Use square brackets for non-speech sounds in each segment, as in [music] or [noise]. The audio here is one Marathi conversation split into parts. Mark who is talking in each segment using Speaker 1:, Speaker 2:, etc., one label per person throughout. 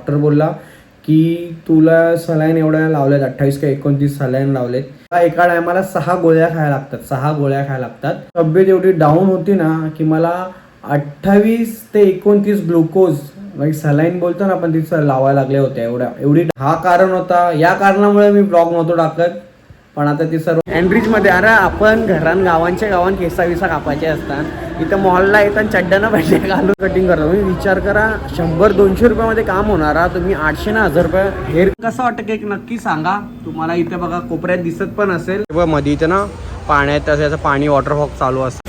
Speaker 1: डॉक्टर बोलला की तुला सलाईन एवढ्या लावल्यात अठ्ठावीस का एकोणतीस सलाईन लावलेत. एका टायमाला सहा गोळ्या खायला लागतात सहा गोळ्या खायला लागतात. तब्येत एवढी डाऊन होती ना की मला अठ्ठावीस ते एकोणतीस ग्लुकोज म्हणजे सलाईन बोलतो ना आपण तिथं लावायला लागले होते एवढ्या. एवढी हा कारण होता. या कारणामुळे मी ब्लॉग नव्हतो टाकत. पण आता ते सर्व एन्ड्रीजमध्ये अरे आपण घरान गावांच्या गावान केसा विसा कापायचे असतात. इथं मॉलला येतात चड्ड्यानं पाहिजे [laughs] घालून कटिंग करतो तुम्ही विचार करा शंभर दोनशे रुपयामध्ये काम होणार. तुम्ही आठशे ना हजार रुपये हेअर कसं वाटतं की नक्की सांगा? तुम्हाला इथे बघा कोपऱ्यात दिसत पण असेल. मध्ये इथे ना पाण्यात असं याचं पाणी वॉटरफॉक चालू असतं.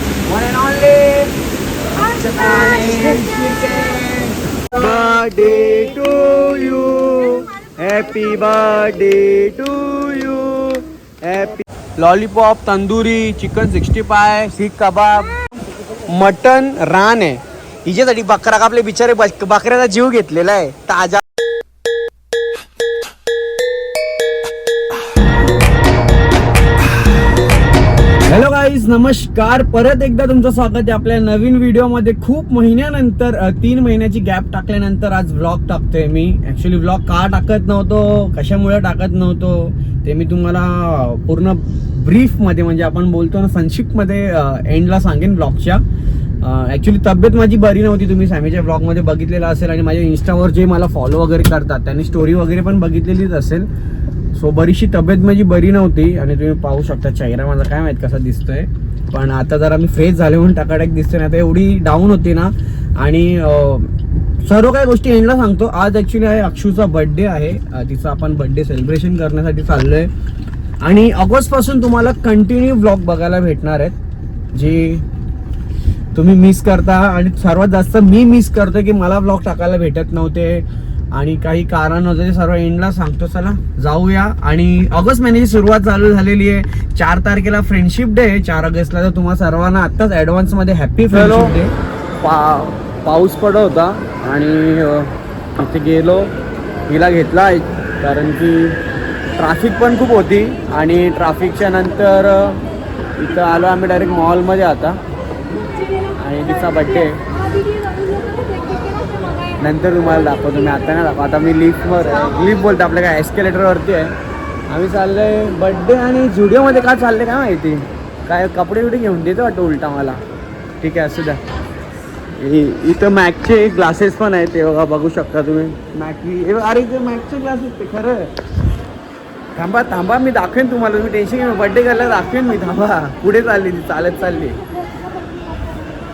Speaker 1: Birthday to you happy birthday to you है lollipop tandoori chicken sixty five seekh kebab mutton रान आहे. हिच्यासाठी बकरा कापले बिचारे बक- बकऱ्याचा जीव घेतलेला आहे. ताजा नमस्कार. परत एकदा तुमचं स्वागत आहे आपल्या नवीन व्हिडिओमध्ये. खूप महिन्यानंतर तीन महिन्याची गॅप टाकल्यानंतर आज व्लॉग टाकतोय मी. ॲक्च्युली व्लॉग का टाकत नव्हतो? कशामुळे टाकत नव्हतो? ते मी तुम्हाला पूर्ण ब्रीफमध्ये म्हणजे आपण बोलतो ना संक्षिप्तमध्ये एंडला सांगेन ब्लॉगच्या ॲक्च्युली तब्येत माझी बरी नव्हती. तुम्ही सॅमीच्या ब्लॉगमध्ये बघितलेलं असेल आणि माझ्या इन्स्टावर जे मला फॉलो वगैरे करतात त्यांनी स्टोरी वगैरे पण बघितलेलीच असेल. सो बरीचशी तब्येत माझी बरी नव्हती आणि तुम्ही पाहू शकता चेहरा माझा काय माहीत कसा दिसतोय. पण आता जरा मी फ्रेश झाले म्हणून टकाटक दिसतोय ना आता एवढी डाऊन होती ना. आणि सर्व काही गोष्टी एंडला सांगतो. आज ॲक्च्युली आहे अक्षूचा बर्थडे आहे. तिचं तिचा आपण बर्थडे सेलिब्रेशन करण्यासाठी चाललोय. आणि ऑगस्टपासून तुम्हाला कंटिन्यू ब्लॉग बघायला भेटणार आहेत. जे तुम्ही मिस करता आणि सर्वात जास्त मी मिस करतो की मला ब्लॉग टाकायला भेटत नव्हते. आणि काही कारण होतं ते सर्व एंडला सांगतो चला जाऊया. आणि ऑगस्ट महिन्याची सुरुवात चालू झालेली आहे. चार तारखेला फ्रेंडशिप डे आहे. चार ऑगस्टला तर तुम्हा सर्वांना आत्ताच ॲडव्हान्समध्ये हॅपी फ्रेंडशिप डे पा पाऊस पडत होता आणि तिथे गेलो. हिला घेतला कारण की ट्रॅफिक पण खूप होती आणि ट्रॅफिकच्या नंतर इथं आलो आम्ही डायरेक्ट मॉलमध्ये आता. आणि तिचा बड्डे नंतर तुम्हाला दाखवतो मी आता नाही दाखव आता मी लिफ्टवर लिफ्ट बोलतो आपल्या काय एस्केलेटरवरती आहे. आम्ही चाललोय बड्डे आणि झुडिओमध्ये का चालले काय माहिती? काय कपडे बिडे घेऊन देतो वाटतं उलटा मला. ठीक आहे असू द्या. इथं मॅकचे ग्लासेस पण आहेत ते बघा बघू शकता तुम्ही. हे बघ, अरे इथे मॅकचे ग्लासेस ते खरं. आहे. थांबा थांबा मी दाखवेन तुम्हाला. तुम्ही टेन्शन घेऊन बड्डे करायला दाखवेन मी थांबा. पुढे चालली ती चालत चालली.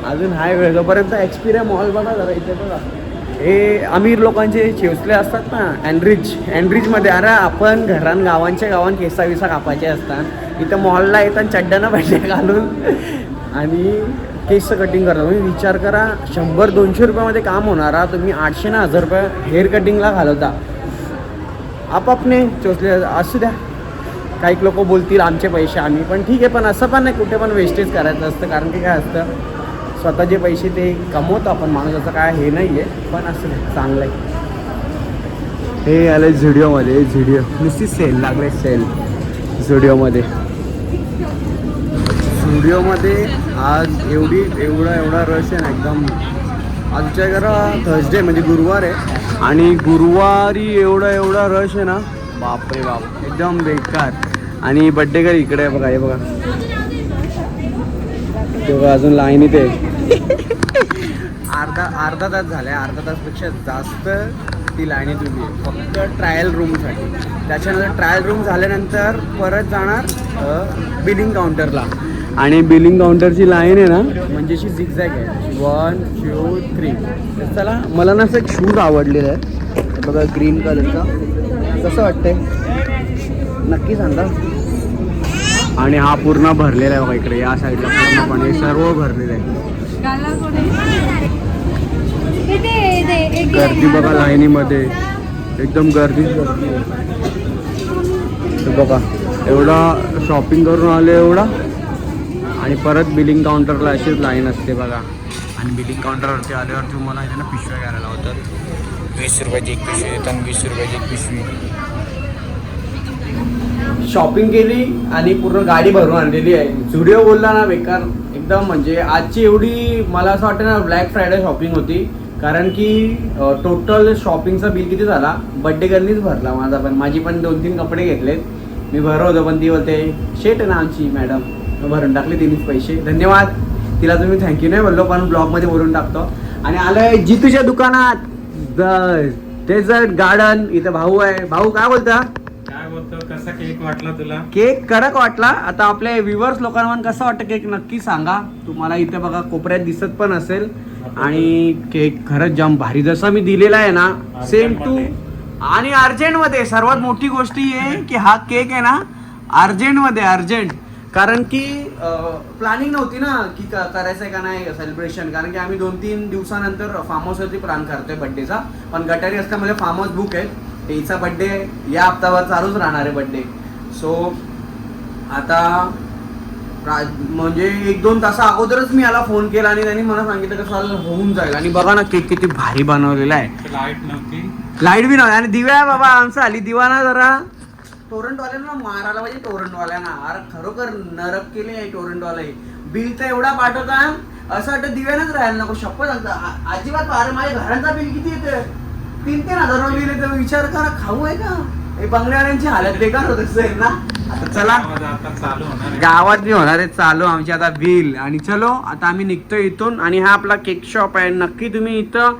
Speaker 1: अजून हाय वेळ जोपर्यंत एक्सपिरियन्स मॉल बघा जरा इथे बघा. हे अमीर लोकांचे चिवसले असतात ना अँड्रिज अँड्रिजमध्ये अरे आपण घरान गावांच्या गावांत केसा विसा कापायचे असतात. इथं मॉलला येतात चड्ड्यानं भांड्या घालून. आणि केस कटिंग करतो तुम्ही विचार करा शंभर दोनशे रुपयामध्ये काम होणार तुम्ही आठशे ना हजार रुपये हेअर कटिंगला घालवता. आपापने चोचले असू द्या. काही लोक बोलतील आमचे पैसे आम्ही पण ठीक आहे पण असं पण नाही कुठे पण वेस्टेज करायचं असतं कारण की काय असतं स्वतःचे पैसे ते कमवतो आपण माणूस असं काय हे नाही आहे पण असं चांगलं आहे. हे आलं झुडिओमध्ये झुडिओ. नुसती सेल लागले. सेल झुडिओमध्ये. झुडिओमध्ये आज एवढी एवढा एवढा रश आहे ना एकदम. आजच्या जरा थर्सडे म्हणजे गुरुवार आहे. आणि गुरुवारी एवढा एवढा रश आहे ना बापरे बाप एकदम बेकार. आणि बड्डे कर इकडे आहे बघा हे बघा. ते बघा अजून लाईनीत आहे अर्धा अर्धा तास झाला आहे अर्धा तासपेक्षा जास्त ती लाईनीत उभी आहे. फक्त ट्रायल रूमसाठी त्याच्यानंतर ट्रायल रूम झाल्यानंतर परत जाणार बिलिंग काउंटरला आणि बिलिंग काउंटरची लाईन आहे ना म्हणजे अशी झिगझॅग आहे. वन टू थ्री तर चला मला ना असं एक शूज आवडलेलं आहे. बघा ग्रीन कलरचा कसं वाटतंय? नक्की सांगा. आणि हा पूर्ण भरलेला आहे बघा इकडे या साईडला पूर्णपणे सर्व भरलेलं आहे. गर्दी बघा लाईनीमध्ये. एकदम गर्दी. हे बघा एवढा शॉपिंग करून आले एवढा. आणि परत बिलिंग काउंटरला अशीच लाईन असते बघा. आणि बिलिंग काउंटरवरती आल्यावर तुम्हाला इथे ना पिशव्या घ्यायला लावतात. वीस रुपयाची एक पिशवी देतात वीस रुपयाची एक पिशवी. शॉपिंग केली आणि पूर्ण गाडी भरून आणलेली आहे. झुडिओ बोलला ना बेकार एकदम म्हणजे आजची एवढी मला असं वाटतं ना ब्लॅक फ्रायडे शॉपिंग होती. कारण की टोटल शॉपिंगचा बिल किती झाला? बड्डे गर्लनीच भरला माझा पण माझी पण दोन तीन कपडे घेतलेत. मी भरवतो पण ती बोलते शेट ना आमची मॅडम भरून टाकले तिनेच पैसे. धन्यवाद. तिला तुम्ही थँक्यू नाही बोललो पण ब्लॉगमध्ये बोलून टाकतो. आणि आलोय जितूच्या दुकानात. डेझर्ट गार्डन इथं भाऊ आहे. भाऊ काय बोलता?
Speaker 2: कसा केक वाटला तुला?
Speaker 1: केक कडक वाटला. आता आपल्या व्ह्युअर्स लोकांना कसं वाटतं केक नक्की सांगा. तुम्हाला इथे बघा कोपऱ्यात दिसत पण असेल. आणि केक खरंच जाम भारी. जसा मी दिलेला आहे ना सेम टू आणि अर्जंटमध्ये सर्वात मोठी गोष्ट ही आहे की हा केक आहे ना अर्जंटमध्ये अर्जंट. कारण की प्लॅनिंग नव्हती ना की क- करायचं आहे का नाही सेलिब्रेशन कारण की आम्ही दोन तीन दिवसानंतर फार्म हाऊसवरती प्लॅन करतोय बड्डेचा पण गटारी असल्यामुळे फार्म हाऊस बुक आहे हिचा बड्डे या हप्ताभर चालूच राहणार आहे बड्डे सो आता म्हणजे एक दोन तासा अगोदरच मी याला फोन केला आणि त्यांनी मला सांगितलं की चाल होऊन जाईल. आणि बघा ना केक किती भारी बनवलेला आहे.
Speaker 2: लाइट नव्हती.
Speaker 1: लाइट बी नव्हती. आणि दिव्या बाबा आमचा आली. दिवा ना जरा. टोरंटवाल्यांना मारायला पाहिजे टोरंटवाल्यांना अरे खरोखर नरक केले आहे टोरंटवाले बिल तर एवढा पाठवता. असं वाटतं दिव्यानंच राहायला नको. आ- अजिबात अरे माझ्या घरांचा बिल किती येते तीन तीन हजार बिल येतं विचार करा खाऊ आहे का? हे बंगल्यावाल्यांची हालत बेकार होत असेल ना. आता चला.
Speaker 2: आवाज आता चालू होणार आहे.
Speaker 1: गावात बी होणार आहे चालू आमची आता बिल. आणि चलो आता आम्ही निघतो इथून. आणि हा आपला केक शॉप आहे. नक्की तुम्ही इथं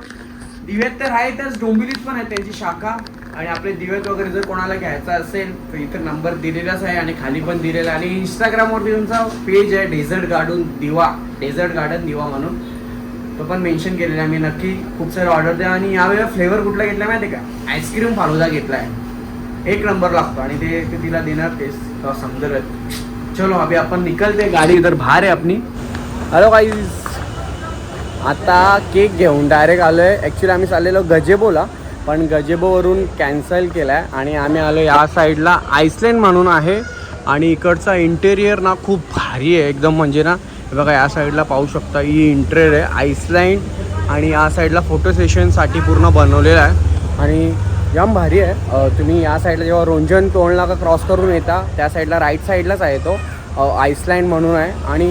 Speaker 1: दिव्यात तर आहे तर डोंबिवलीत पण आहे त्यांची शाखा. आणि आपले दिव्यात वगैरे जर कोणाला घ्यायचा असेल तर इथं नंबर दिलेलाच आहे आणि खाली पण दिलेला आहे. आणि इंस्टाग्रामवरती तुमचा पेज आहे Dessert Garden Diva Dessert Garden Diva म्हणून. तो पण मेन्शन केलेला आहे. मी नक्की खूप सारे ऑर्डर द्या. आणि यावेळेला फ्लेवर कुठला घेतला माहिती आहे का? आईस्क्रीम फालुदा घेतला आहे एक नंबर लागतो. आणि ते ते तिला देणार तेच तेव्हा समजेल. चलो अभी आपण निकलते. गाडी इधर बाहेर आहे आपली. हॅलो काही आता केक घेऊन डायरेक्ट आलो आहे ॲक्च्युली आम्ही चाललेलो गजेबोला. पण गजेबोवरून कॅन्सल केला आहे आणि आम्ही आलो या साईडला आईसलँड म्हणून आहे. आणि इकडचा इंटेरियर ना खूप भारी आहे. एकदम म्हणजे ना बघा या साईडला पाहू शकता ही इंटरेड आहे. आईसलँड आणि या साईडला फोटो सेशनसाठी पूर्ण बनवलेलं आहे. आणि जाम भारी आहे. तुम्ही या साईडला जेव्हा रोंजन तोंडला का क्रॉस करून येता त्या साईडला राईट साईडलाच आहे तो. आईसलँड म्हणून आहे. आणि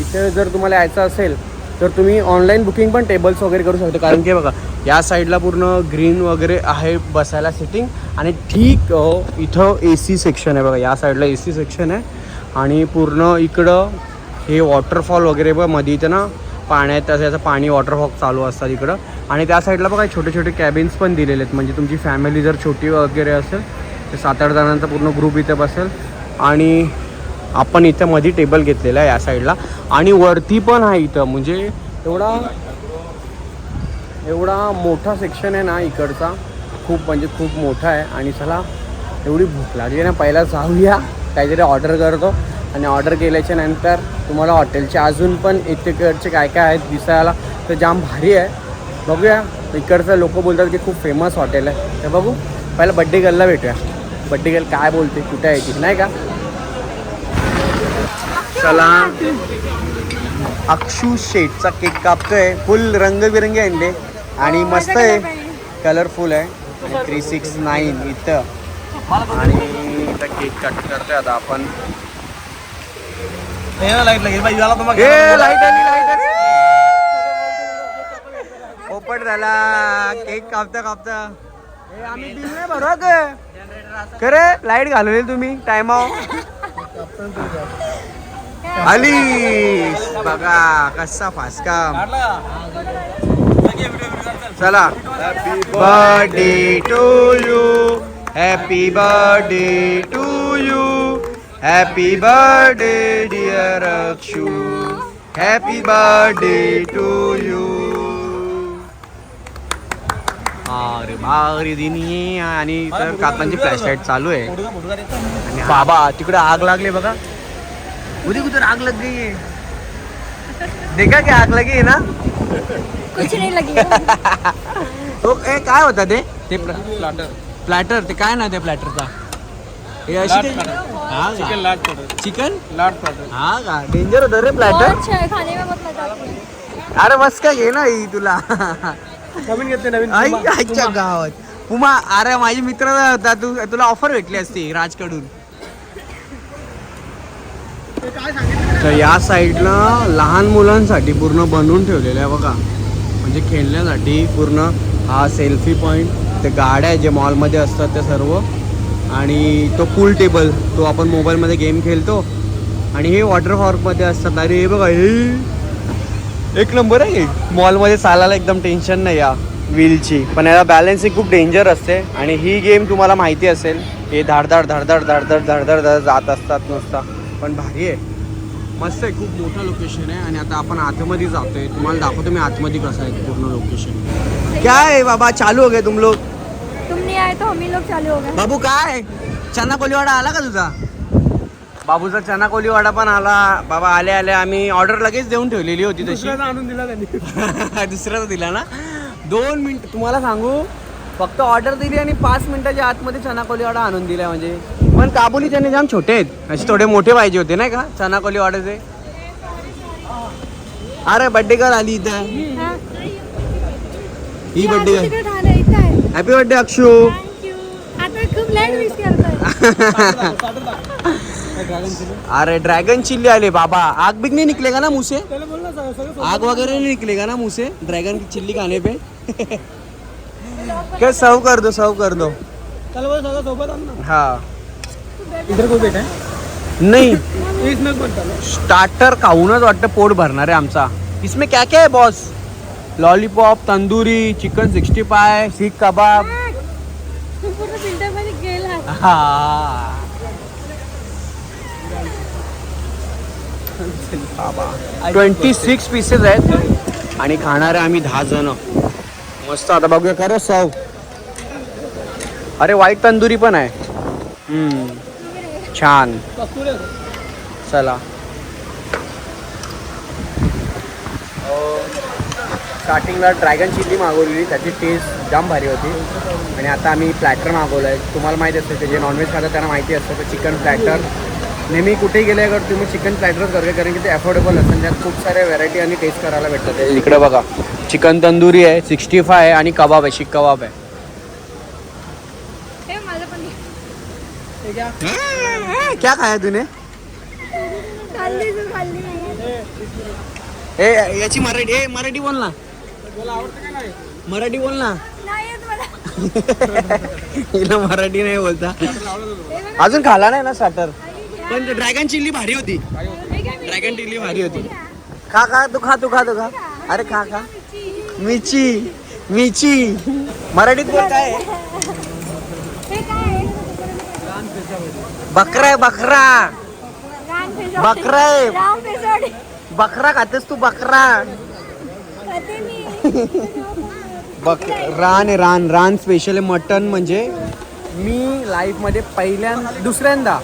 Speaker 1: इथे जर तुम्हाला यायचं असेल तर तुम्ही ऑनलाईन बुकिंग पण टेबल्स वगैरे करू शकता. कारण की बघा या साईडला पूर्ण ग्रीन वगैरे आहे बसायला सिटिंग आणि ठीक इथं ए सी सेक्शन आहे बघा. या साईडला ए सी सेक्शन आहे. आणि पूर्ण इकडं हे वॉटरफॉल वगैरे बघमध्ये इथं ना पाण्यात असं याचं पाणी वॉटरफॉल चालू असतात इकडं आणि त्या साईडला बघा छोटे छोटे कॅबिन्स पण दिलेले आहेत. म्हणजे तुमची फॅमिली जर छोटी वगैरे असेल तर सात आठ जणांचा पूर्ण ग्रुप इथं बसेल. आणि आपण इथं मध्ये टेबल घेतलेला आहे या साईडला आणि वरती पण आहे इथं. म्हणजे एवढा एवढा मोठा सेक्शन आहे ना इकडचा. खूप म्हणजे खूप मोठा आहे. आणि चला एवढी भूक लागली ना पहिला जाऊया. काहीतरी ऑर्डर करतो. आणि ऑर्डर केल्याच्यानंतर तुम्हाला हॉटेलचे अजून पण इकडचे काय काय आहेत दिसायला तर जाम भारी आहे. बघूया. इकडचं लोक बोलतात की खूप फेमस हॉटेल आहे. तर बघू. पहिला बड्डे गर्लला भेटूया. बड्डे गर्ल काय बोलते कुठे आहे ती नाही का? चला. अक्षू शेटचा केक कापतोय. फुल रंगबिरंगी आणले आणि मस्त आहे. कलरफुल आहे. थ्री सिक्स नाईन इथं. आणि इथं केक कट करतोय आता आपण.
Speaker 3: लाइट लागेल झाला तुम्हाला
Speaker 1: ए लाइट आली लाइट आली पोपट झाला केक कापता कापता ए आम्ही बिल नाही भरत खरे लाइट घालवली तुम्ही टायमावर आली बघा कसा फासका चला birthday to you happy birthday to you happy birthday dear Akshu happy birthday to you अरे भारी दिनी आणि इतर काकांची फ्लॅशलाईट चालू आहे. आणि बाबा तिकडे आग लागली बघा. उदी कुठे आग लग गई है देखा क्या आग लगी है ना?
Speaker 4: कुछ नहीं लगी [laughs]
Speaker 1: तो ए काय होता ते? ते प्लॅटर. ते काय ना त्या प्लॅटरचा? हे अशी ते- हा
Speaker 2: चिकन पडत
Speaker 1: चिकन हा का? डेंजर होतं रे
Speaker 4: बहुत
Speaker 1: प्लॅटर
Speaker 4: अच्छा है खाने में बहुत मजा आती है.
Speaker 1: अरे बस काय घे ना ही तुला.
Speaker 3: नवीन घेतले नवीन.
Speaker 1: आई आईच्या गावात. पुमा अरे माझी मित्र होता तू तुला ऑफर भेटली असती राजकडून. तर या साईडला लहान मुलांसाठी पूर्ण बनवून ठेवलेलं आहे बघा. म्हणजे खेळण्यासाठी पूर्ण हा सेल्फी पॉईंट ते गाड्या जे मॉलमध्ये असतात ते सर्व. आणि तो पूल टेबल तो आपण मोबाईलमध्ये गेम खेळतो. आणि हे वॉटर पार्कमध्ये असतात. अरे हे बघा हे एक नंबर आहे. मॉलमध्ये चालायला एकदम टेन्शन नाही या व्हीलची पण याला बॅलन्सिंग खूप डेंजर असते. आणि ही गेम तुम्हाला माहिती असेल हे धाडधाड धाडधाड धाडधाड धाडधाड धाड जात असतात नुसता. पण भारी आहे. मस्त आहे. खूप मोठं लोकेशन आहे. आणि आता आपण आतमध्ये जातोय. तुम्हाला दाखवतो मी आतमध्ये कसं आहे पूर्ण लोकेशन काय आहे बाबा? चालू हो गए तुम लोग.
Speaker 4: तो? हम ही लोग चालू हो गए.
Speaker 1: बाबू काय? चना कोलीवाडा आला का तुझा? बाबूचा चना कोलीवाडा पण आला. बाबा आले आले. आम्ही ऑर्डर लगेच देऊन ठेवलेली होती तशी.
Speaker 3: दुसऱ्याचा आणून दिला त्यांनी [laughs]
Speaker 1: दुसऱ्याचा दिला ना? दोन मिनिट तुम्हाला सांगू? फक्त ऑर्डर दिली आणि पाच मिनिटाच्या आतमध्ये चना कोलीवाडा आणून दिलाय म्हणजे. पण काबुली चणे जाम छोटे आहेत. असे थोडे मोठे पाहिजे होते नाही का? चना कोलीवाड्याचे अरे बड्डे गर्ल आली इथं.
Speaker 4: हाँ?
Speaker 1: बड्डे
Speaker 4: आधी तिकडे राहिलं, इथं आहे.
Speaker 1: हॅपी बर्थडे अक्षू अरे ड्रॅगन चिल्ली आले बाबा. आग बिग नहीं निकलेगा ना मुंह से
Speaker 3: त्याला बोल ना सगळं
Speaker 1: आग वगैरह नहीं निकलेगा ना मुंह से ड्रैगन की चिल्ली खाने पे? [laughs] क्या सर्व कर दो सर्व कर दो.
Speaker 3: ना
Speaker 1: हाँ.
Speaker 3: इधर
Speaker 1: नहीं.
Speaker 3: आहे कोण त्याला
Speaker 1: स्टार्टर खाऊनच वाटतं पोट भरणार आहे आमचा. इसमें क्या क्या है boss lollipop tandoori chicken sixty five seekh kebab. हा. ट्वेंटी सिक्स पीसेस आहेत. आणि खाणार आहे आम्ही दहा जण. मस्त आता बघूया खरं सव. अरे वाईट तंदुरी पण आहे. छान. चला. स्टार्टिंगला ड्रॅगन चिल्ली मागवलेली त्याची टेस्ट जाम भारी होती. आणि आता आम्ही प्लॅटर मागवलं आहे तुम्हाला माहिती असतं ते जे नॉनव्हेज खातात त्यांना माहिती असतं तर चिकन प्लॅटर नेहमी कुठेही गेले अगर तुम्ही चिकन प्लॅटरच करते कारण की ते अफोर्डेबल असतं. त्यात खूप साऱ्या व्हरायटी आणि टेस्ट करायला भेटतात. इकडे बघा. चिकन तंदुरी आहे सिक्स्टी फाय आहे आणि कबाब आहे शीख कबाब आहे.
Speaker 4: हे मला पण दे.
Speaker 1: क्या खाया तूने? ए याची मराठी ए मराठी बोल ना. मराठी बोल ना. [laughs] हिला मराठी नाही बोलता. अजून खाला नाही ना स्टार्टर. पण ड्रॅगन चिल्ली भारी होती. ड्रॅगन चिल्ली भारी होती. खा खा तू खा तू खा तू खा. अरे खा खा. मिची मिची मराठीत बोल काय आहे?
Speaker 4: हे काय आहे?
Speaker 1: बकरा आहे बकरा. बकरा आहे. बकरा खातेस तू बकरा. बघ रान आहे रान. रान स्पेशल आहे. मटन म्हणजे मी लाईफमध्ये पहिल्यांदा दुसऱ्यांदा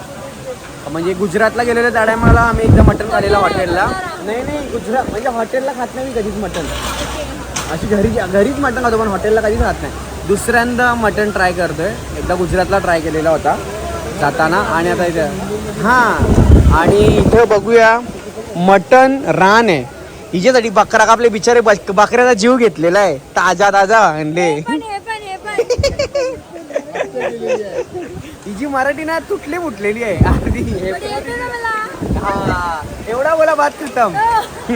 Speaker 1: म्हणजे गुजरातला गेलेल्या त्या टायमाला आम्ही एकदा मटन खालेला हॉटेलला नाही नाही गुजरात म्हणजे हॉटेलला खात नाही मी कधीच मटन अशी घरी घरीच मटन खातो पण हॉटेलला कधीच खात नाही. दुसऱ्यांदा मटन ट्राय करतोय. एकदा गुजरातला ट्राय केलेला होता. जाताना आणि आता इथे हां आणि इथं बघूया. मटन रान आहे. हिच्यासाठी बकरा कापले बिचारे बक- बकऱ्याचा जीव घेतलेला आहे. ताजा ताजा आणले.
Speaker 4: पण हे पण हे पण.
Speaker 1: हिची मराठी ना तुटली मुटलेली आहे. अर्धी हे
Speaker 4: पण येते ना मला.
Speaker 1: हा, एवढा बोला बात करताम
Speaker 4: हो.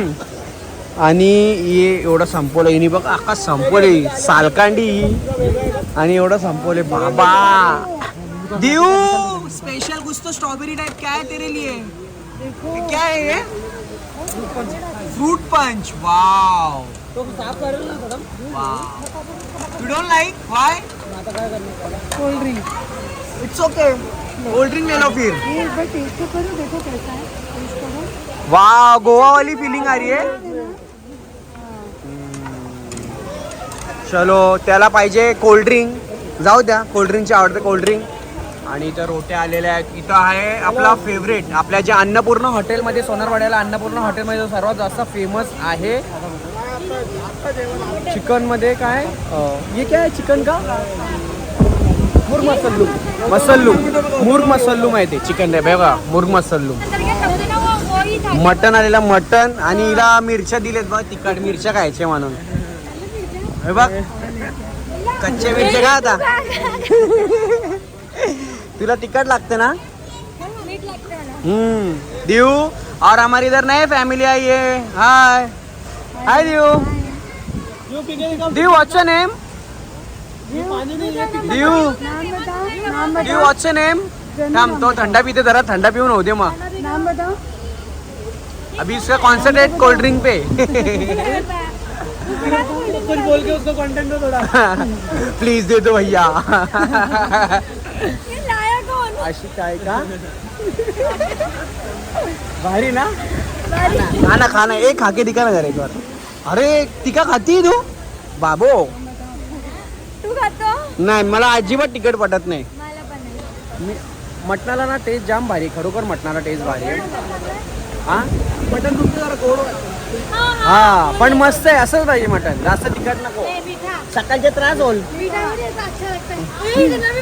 Speaker 1: आणि ये एवढं संपवलं. हिने बघ आका संपवले. सालकांडी. आणि एवढं संपवले. बाबा. देऊ स्पेशल कुछ तो स्ट्रॉबेरी टाइप क्या है तेरे लिए? क्या है? ये fruit punch wow you don't like why
Speaker 3: आता काय करणार? Cold drink
Speaker 1: it's okay cold drink ले लो फिर.
Speaker 4: ये एक बार टेस्ट तो करो देखो कैसा है. टेस्ट करो
Speaker 1: वाह गोवा वाली फीलिंग आ रही है. चलो त्याला पाहिजे कोल्ड्रिंक जाऊ द्या कोल्ड्रिंकची आवडते कोल्ड्रिंक आणि इथं रोट्या आलेल्या आहेत. इथं आहे आपला फेवरेट आपल्या जे अन्नपूर्ण हॉटेलमध्ये सोनारवाड्याला अन्नपूर्ण हॉटेलमध्ये सर्वात जास्त फेमस आहे. चिकनमध्ये काय हे काय चिकन का? मुर्ग मसल्लू. मसल्लू. मुर्ग मसल्लू माहिती चिकन आहे बघा मुर्ग मसल्लू. मटन आलेला मटन आणि हिला मिरच्या दिलेत बघ तिखट मिरच्या खायचे म्हणून. हे बघ. कच्चे मिरच्या का आता. [laughs] तुला तिखट लागते ना?
Speaker 4: मीठ लागतं ना
Speaker 1: हम्म. दिव और हमारी इधर नए फैमिली आई है. हाय हाय दिव
Speaker 3: यो पिके का
Speaker 1: ड्यू व्हॉट्स अ नेम
Speaker 3: यो पाणी नाही ये पिके
Speaker 1: ड्यू
Speaker 4: नाम बताओ नाम
Speaker 1: ड्यू व्हॉट्स अ नेम थांब तो थंडा पिते जरा थंडा पिऊन होते मग.
Speaker 4: बताओ नाम बताओ.
Speaker 1: अभी इसका कॉन्सन्ट्रेट कोल्ड ड्रिंक पे.
Speaker 3: कुछ बोल के उसको कंटेंट दो थोड़ा। [laughs]
Speaker 1: प्लीज दे दो भैया.
Speaker 4: ये लाया कौन
Speaker 1: अशी काय का? भारी ना? खाना खाना एक खाके दिखा ना एक बार. अरे तिका खाती तू? बाबो.
Speaker 4: तू खातो?
Speaker 1: नाही मला अजिबात तिकट पटत नाही. मी मटणाला ना टेस्ट जाम भारी. खरोखर मटणाला टेस्ट भारी आहे. हा?
Speaker 3: मटन तुमचं जरा गोड वाटतं.
Speaker 4: हा
Speaker 1: पण मस्त आहे असंच पाहिजे मटण. जास्त तिखट नको. सकाळचे त्रास होल.
Speaker 4: मीठा है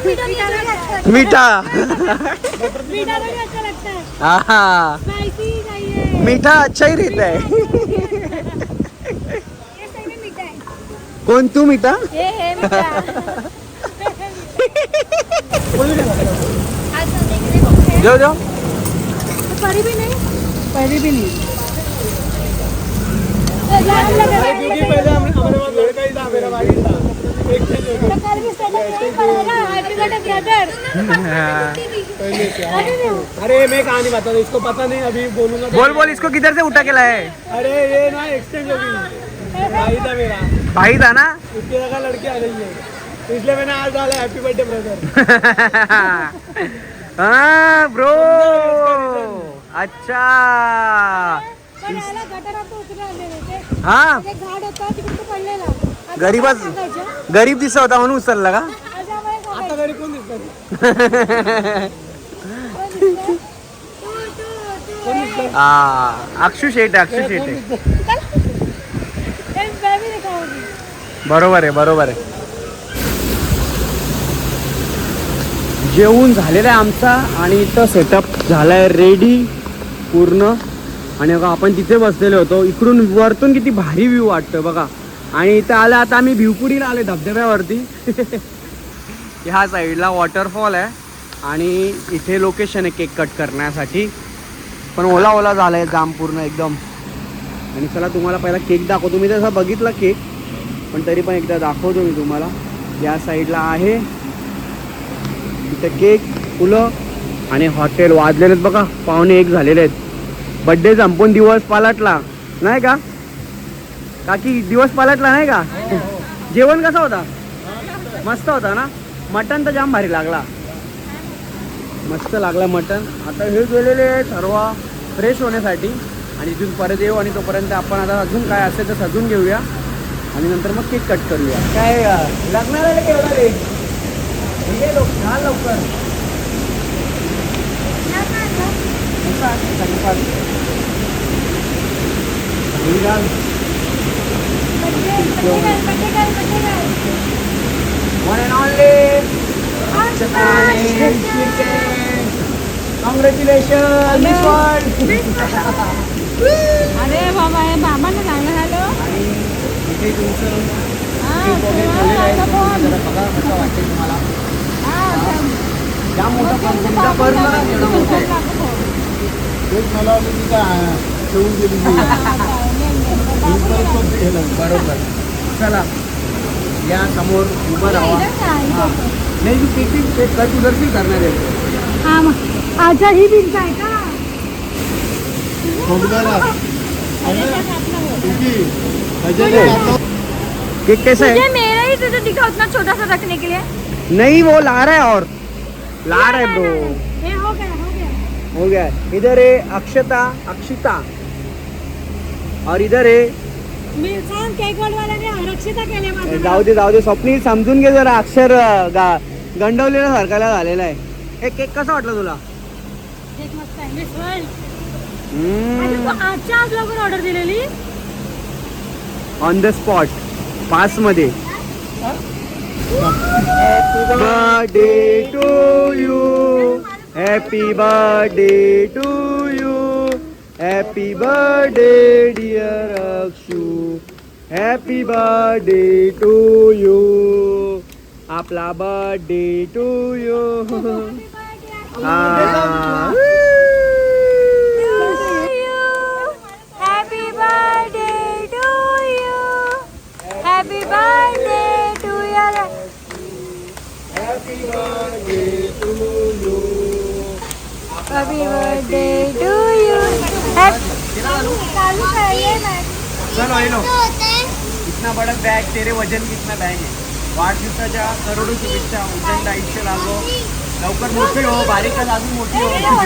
Speaker 4: मीठा अच्छा है मीठा. भी अच्छा लगता. है
Speaker 1: हा.
Speaker 4: स्पाइसी चाहिए
Speaker 1: मीठा अच्छा ही रहता है
Speaker 4: ये सही में मीठा है
Speaker 1: कोण तू मीठा? [laughs]
Speaker 4: परी भी नहीं?
Speaker 3: पहली भी नहीं।
Speaker 4: लाल लग रहा
Speaker 3: क्योंकि पहले हमारे पास लड़का ही था मेरा भाई था। एक थे जो
Speaker 4: तो
Speaker 3: पहले हाँ।
Speaker 4: अरे
Speaker 3: मैं कहानी बता रहा इसको पता नहीं अभी बोलूँगा तो-
Speaker 1: बोल बोल इसको किधर से उठा के लाया है?
Speaker 3: अरे ये ना एक्सटेंड होगी भाई था मेरा।
Speaker 1: भाई था ना?
Speaker 3: उसकी जगह लड़की आ गई है। तो इसलिए मैंने आज डाला हैप्पी बर्थडे ब्रदर
Speaker 1: हाँ ब्रो अच्छा. हा? गरीबाच? गरीब दिसत होता म्हणून उचलला का? हा अक्षू शेट अक्षू शेट. बरोबर आहे बरोबर आहे. जेवून झालेला आहे आमचा आणि इथं सेटअप झालाय रेडी पूर्ण. आणि बघा आपण तिथे बसलेलो होतो. इकडून वरतून किती भारी व्ह्यू वाटतो बघा. आणि इथं आलं आता आम्ही भिवपुडीला आले धबधब्यावरती. [laughs] ह्या साईडला वॉटरफॉल आहे. आणि इथे लोकेशन आहे केक कट करण्यासाठी. पण ओला ओला झालाय जाम पूर्ण एकदम. आणि चला तुम्हाला पहिला केक दाखवतो. मी तसा बघितला केक पण तरी पण एकदा दाखवतो मी तुम्हाला. या साईडला आहे. इथं केक फुलं. आणि हॉटेल वाजलेले आहेत बघा पावणे एक झालेले आहेत. बड्डे संपून दिवस पालटला नाही का? काकी दिवस पालटला नाही का? जेवण कसं होता? मस्त होता ना? मटन तर जाम भारी लागला. मस्त लागला मटन. आता हे गेलेले सर्व फ्रेश होण्यासाठी. आणि इथून परत येऊ आणि तोपर्यंत आपण आता अजून काय असेल तर सजून घेऊया. आणि नंतर मग केक कट करूया. काय लग्नाला केवढा रे. ये लोक घाल लवकर.
Speaker 4: बड्डे कर.
Speaker 1: One and only and Shriken. Congratulations, Miss World.
Speaker 4: अरे बाबा हे बाबांना सांगणं हॅलो
Speaker 1: आणि इथे तुमचं
Speaker 4: हा,
Speaker 1: वाटते तुम्हाला
Speaker 4: हा.
Speaker 1: जाम मोठा भर ना
Speaker 4: बाबांना
Speaker 1: एवढा मोठा आहे.
Speaker 3: मला की ठेवून गेली
Speaker 4: हा,
Speaker 1: बरोबर. चला. या समोर उभं राहा.
Speaker 4: इधर का, इधर
Speaker 1: हा. नाही तू कट करणार आहे.
Speaker 4: हा मग. अच्छा ही भिंत आहे का?
Speaker 1: केक कैसा
Speaker 4: तुझे
Speaker 1: है
Speaker 4: मेरा ही तुझे दिखा उतना छोटा सा रखने के लिए.
Speaker 1: नहीं वो ला रहा है और. ला रहा है ब्रो
Speaker 4: गया हो गया
Speaker 1: इधर है अक्षता अक्षिता. और इधर है
Speaker 4: मी सांग केक वाल्याने आरक्षिता केले माझं
Speaker 1: जाऊ दे जाऊ दे स्वप्नील समजून घे जरा. अक्षर गा गंडवलेला सारखाला झालेला आहे. हे केक कसा वाटला तुला?
Speaker 4: केक मस्त आहे. Miss world. आणि तू आजच्या आज लवकर ऑर्डर दिलेली?
Speaker 1: On the spot पासमध्ये. Birthday to you happy birthday to you happy birthday dear Akshu happy birthday to you आपला birthday to you
Speaker 4: you happy birthday to your happy birthday to you
Speaker 1: चलो बड़ा बॅग तेरे वजन कितना बॅग आहे वाढदिवसाच्या करोडो शुभेच्छा उज्जैन आयुष्य लागो लवकर मोठी हो बारीक अजून मोठी हो.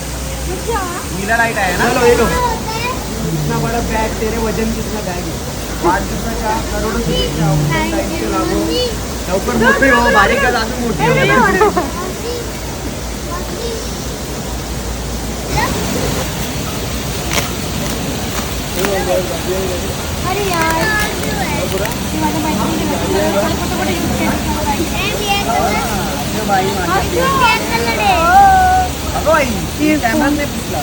Speaker 1: नीला लाइट आहे ना? चलो येलो कितना बड़ा बॅग तेरे वजन कितना है. आहे वाढदिवसाच्या करोडो शुभेच्छा उद्दंड आयुष्य लागो लवकर मोठी हो बारीक अजून मोठी हो
Speaker 4: अरे यार माझ्या
Speaker 1: अगं बाई ती कॅमेरा नाही फुटला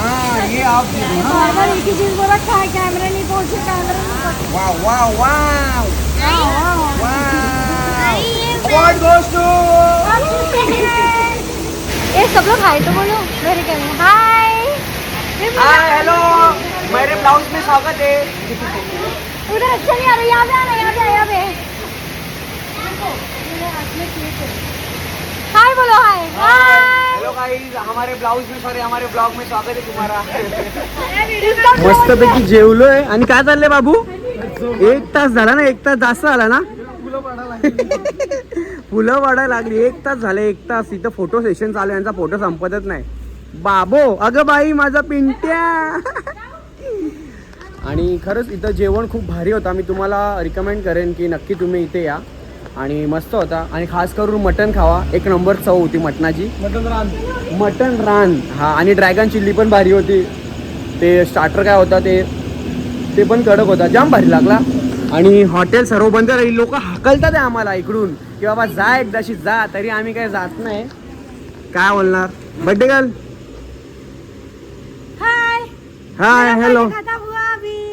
Speaker 1: हाँ ये आप हाँ।
Speaker 4: बार एक ही चीज बोला क्या कैमरा नहीं पहुंचे कैमरा नहीं पहुंचे
Speaker 1: वाव वाव वाव.
Speaker 4: वाह, वाह।
Speaker 1: वाव. Award goes to
Speaker 4: ए सब लोग हाय तो बोलो. मेरे कैमरे हाय
Speaker 1: हाय हेलो मेरे ब्लाउज में स्वागत है.
Speaker 4: उधर अच्छा नहीं आ रहा यहाँ पे आना यहाँ पे यहाँ पे हाय बोलो हाय.
Speaker 1: हेलो गाइस हमारे ब्लाउज में सॉरी हमारे ब्लॉग में स्वागत है तुम्हारा.
Speaker 4: मस्त
Speaker 1: मस्तपैकी जेवलोय. आणि काय चाललंय बाबू? एक तास झाला ना एक तास जास्त झाला ना? फुलं वाढायला लागली. एक तास झाले एक तास. इथं फोटो सेशन चालू आहे यांचा फोटो संपतच नाही. बाबो अगं बाई माझा पिंट्या. आणि खरंच इथं जेवण खूप भारी होतं. मी तुम्हाला रिकमेंड करेन की नक्की तुम्ही इथे या. आणि मस्त होता. आणि खास करून मटण खावा. एक नंबर चव होती मटणाची.
Speaker 3: मटन रान.
Speaker 1: मटन रान. हा आणि ड्रॅगन चिल्ली पण भारी होती. ते स्टार्टर काय होता ते? ते पण कडक होता. जाम भारी लागला. आणि हॉटेल सर्व बंद राहील. लोक हाकलतात आहे आम्हाला इकडून. की बाबा जा एकदाशी जा. तरी आम्ही काय जात नाही. काय बोलणार? Birthday girl
Speaker 4: hi
Speaker 1: hi hello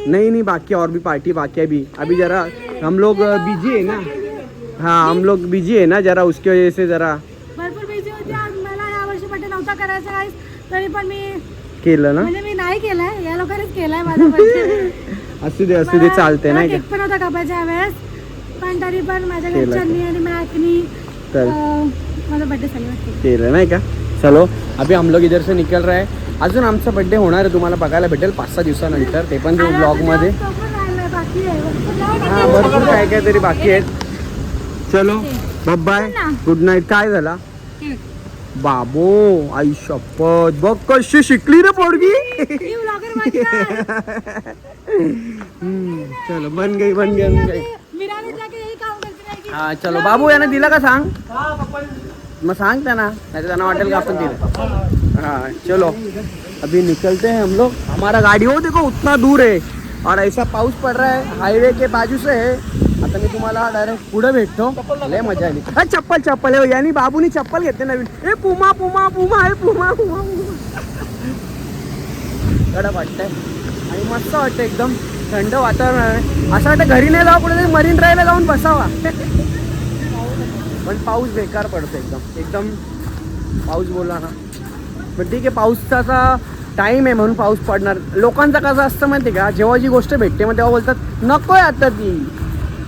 Speaker 1: नहीं नहीं बाकी और भी पार्टी बाकी है अभी अभी जरा हम लोग बिजी है ना. हाँ हम लोग बिजी है ना जरा उसकी वजह से जरा
Speaker 4: भरपूर बिझी होती आज मला या वर्षी बर्थडे नव्हता करायचा guys. तरी पण मी
Speaker 1: केलं ना
Speaker 4: म्हणजे मी नाही केलाय या लोकांनीच केलाय माझा [laughs]
Speaker 1: असू दे असू दे चालते नाही का
Speaker 4: केक पण होता कापायच्या वेळेस पण तरी पण माझ्या
Speaker 1: केलं.
Speaker 4: घरच्यांनी आणि मॅकनी
Speaker 1: तर
Speaker 4: माझा बर्थडे सेलिब्रेट केला
Speaker 1: केलं नाही का चलो अभी हम लोग इधर से निकल रहे हैं अजून आमचा बर्थडे होणार आहे तुम्हाला बघायला भेटेल पाच सहा दिवसानंतर ते पण
Speaker 4: ब्लॉगमध्ये बाकी आहे.
Speaker 1: हा. भरपूर काय काय तरी बाकी आहेत चलो बाय गुड नाईट काय झाला? बाबो आई शपथ. बघ कशी शिकली रे पोरगी.
Speaker 4: आहे. [laughs]
Speaker 1: हम्म, चलो बन गई बन गई बन गई.
Speaker 4: मिराने जाके यही काम करती रहेगी.
Speaker 1: हा चलो बाबू याने दिला का सांग? मग सांग त्यांना. नाही त्यांना वाटेल का आपण दिलं? हाँ चलो. अभी निकलते हैं हम लोग. हमारा गाड़ी हो देखो उतना दूर है. और ऐसा पाउस पड़ रहा है. हाईवे के बाजू से है. आता मी तुम्हाला डायरेक्ट पुढे भेटतो. लय मजा आली. हा, चप्पल चप्पल. आहे यांनी बाबूनी चप्पल घेतले नवीन. ए पुमा पुमा पुमा आहे पुमा पुमा कडक वाटतंय. आणि मस्त वाटतं एकदम. थंड वातावरण आहे. असं वाटतं घरी नाही जावं कुठेतरी मरीन ड्राईव्हला जाऊन बसावा. पण पाऊस बेकार पडतो एकदम. एकदम पाऊस बोलला ना. पण ठीक आहे पाऊसाचा टाईम आहे म्हणून पाऊस पडणार. लोकांचं कसं असतं माहिती का? जेव्हा जी गोष्ट भेटते मग तेव्हा बोलतात नकोय आता ती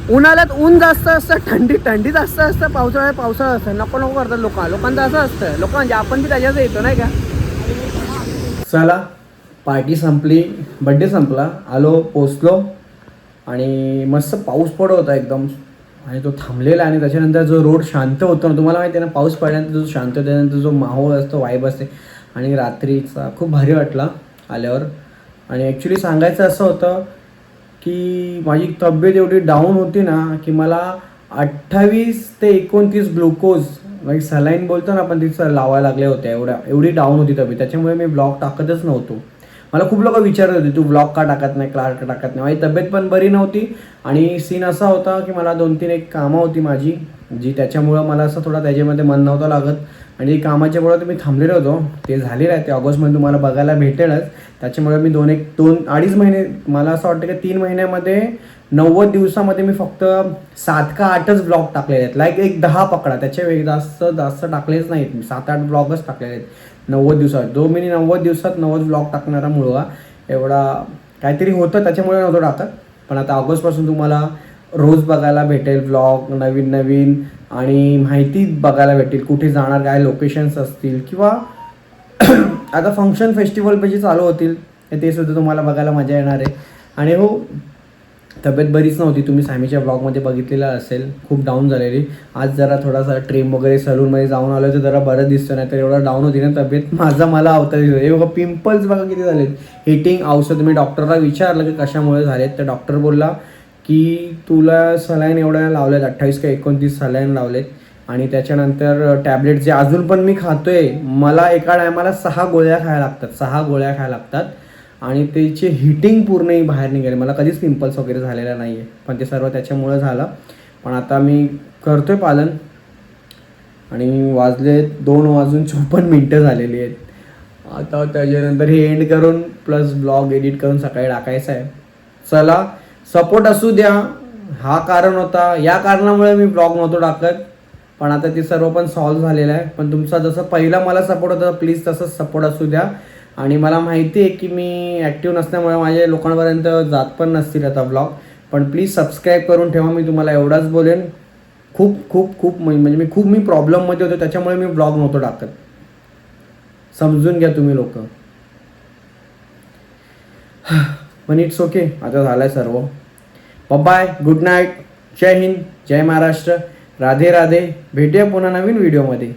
Speaker 1: उन्हाळ्यात ऊन जास्त असतं थंडी थंडी जास्त असतं पावसाळ्यात पावसाळा असतं. नको नको करतात लोक. लोकांचं असं असतं. लोक म्हणजे आपण बी त्याच्यात येतो नाही का? चला पार्टी संपली बड्डे संपला. आलो पोचलो. आणि मस्त पाऊस पडत होता एकदम. आणि तो थांबलेला आणि त्याच्यानंतर जो रोड शांत होतो ना तुम्हाला माहिती आहे ना पाऊस पडल्यानंतर जो शांत होतो त्यानंतर जो माहोल असतो वाईब असते. आणि रात्रीचा खूप भारी वाटला आल्यावर. आणि ॲक्च्युली सांगायचं असं होतं की माझी तब्येत एवढी डाऊन होती ना की मला अठ्ठावीस ते एकोणतीस ग्लुकोज म्हणजे सलाईन बोलतो ना आपण तिथं लावायला लागले होते. एवढ्या एवढी डाऊन होती तब्येत. त्याच्यामुळे मी ब्लॉग टाकतच नव्हतो. मला खूप लोक विचारत होते तू ब्लॉग का टाकत नाही का टाकत नाही? माझी तब्येत पण बरी नव्हती. आणि सीन असा होता की मला दोन तीन एक कामं होती माझी जी त्याच्यामुळं मला असं थोडा त्याच्यामध्ये मन नव्हतं लागत. आणि कामाच्यामुळे तुम्ही थांबलेलो होतो. ते झालेलं आहे. ते ऑगस्टमध्ये तुम्हाला बघायला भेटेलच. त्याच्यामुळे मी दोन एक दोन अडीच महिने मला असं वाटतं की तीन महिन्यामध्ये नव्वद दिवसामध्ये मी फक्त सात का आठच ब्लॉग टाकलेले आहेत. लाईक एक दहा पकडा. त्याच्या वेळी जास्त जास्त टाकलेच नाहीत. मी सात आठ ब्लॉगच टाकलेले आहेत. नव्वद दिवसात. जो मी नव्वद दिवसात नव्वद ब्लॉग टाकणारा मुलगा एवढा काहीतरी होतं. त्याच्यामुळे नव्हतं टाकत. पण आता ऑगस्टपासून तुम्हाला रोज बघायला भेटेल ब्लॉग नवीन नवीन आणि माहिती बघायला भेटेल कुठे जाणार काय लोकेशन्स असतील किंवा [clears throat] आता फंक्शन फेस्टिवल पैसे चालू होतील ते सुद्धा तुम्हाला बघायला मजा येणार आहे. आणि हो तब्येत बरीच नव्हती तुम्ही सामीच्या ब्लॉगमध्ये बघितलेलं असेल खूप डाऊन झालेली. आज जरा थोडासा ट्रेम वगैरे सलूनमध्ये जाऊन आलो तर जरा बरं दिसतं नाही तर एवढा डाऊन होती ना तब्येत [laughs] माझा मला आवता दिसतो हे बघा पिंपल्स बघा किती झालेत. हिटिंग औषध मी डॉक्टरला विचारलं की कशामुळे झालेत तर डॉक्टर बोलला की तुला सलाईन एवढ्या लावल्यात अठ्ठावीस का एकोणतीस सलाईन लावलेत. आणि त्याच्यानंतर टॅबलेट जे अजून पण मी खातोय मला एका टायमाला सहा गोळ्या खायला लागतात सहा गोळ्या खायला लागतात. आणि त्याची हिटिंग पूर्णही बाहेर निघाली. मला कधीच पिंपल्स वगैरे झालेला नाही आहे पण ते सर्व त्याच्यामुळं झालं. पण आता मी करतोय पालन. आणि वाजले दोन वाजून चोपन्न मिनटं झालेली आहेत. आता त्याच्यानंतर हे एंड करून प्लस ब्लॉग एडिट करून सकाळी टाकायचं आहे. चला सपोर्ट असू द्या. हा कारण होता. या कारणामुळे मी ब्लॉग नव्हतो टाकत. पण आता ते सर्व पण सॉल्व्ह झालेलं आहे. पण तुमचा जसं पहिला मला सपोर्ट होता प्लीज तसंच सपोर्ट असू द्या. आणि मला माहिती आहे की मी ॲक्टिव्ह नसल्यामुळे माझ्या लोकांपर्यंत जात पण नसतील आता ब्लॉग पण प्लीज सबस्क्राईब करून ठेवा. मी तुम्हाला एवढाच बोलेन. खूप खूप खूप म्हणजे मी खूप मी प्रॉब्लेममध्ये होतो. त्याच्यामुळे मी ब्लॉग नव्हतो टाकत. समजून घ्या तुम्ही लोक. [sighs] पण इट्स ओके आता झालं आहे सर्व. बाय गुड नाईट जय हिंद जय महाराष्ट्र राधे राधे भेटूया पुन्हा नवीन व्हिडिओमध्ये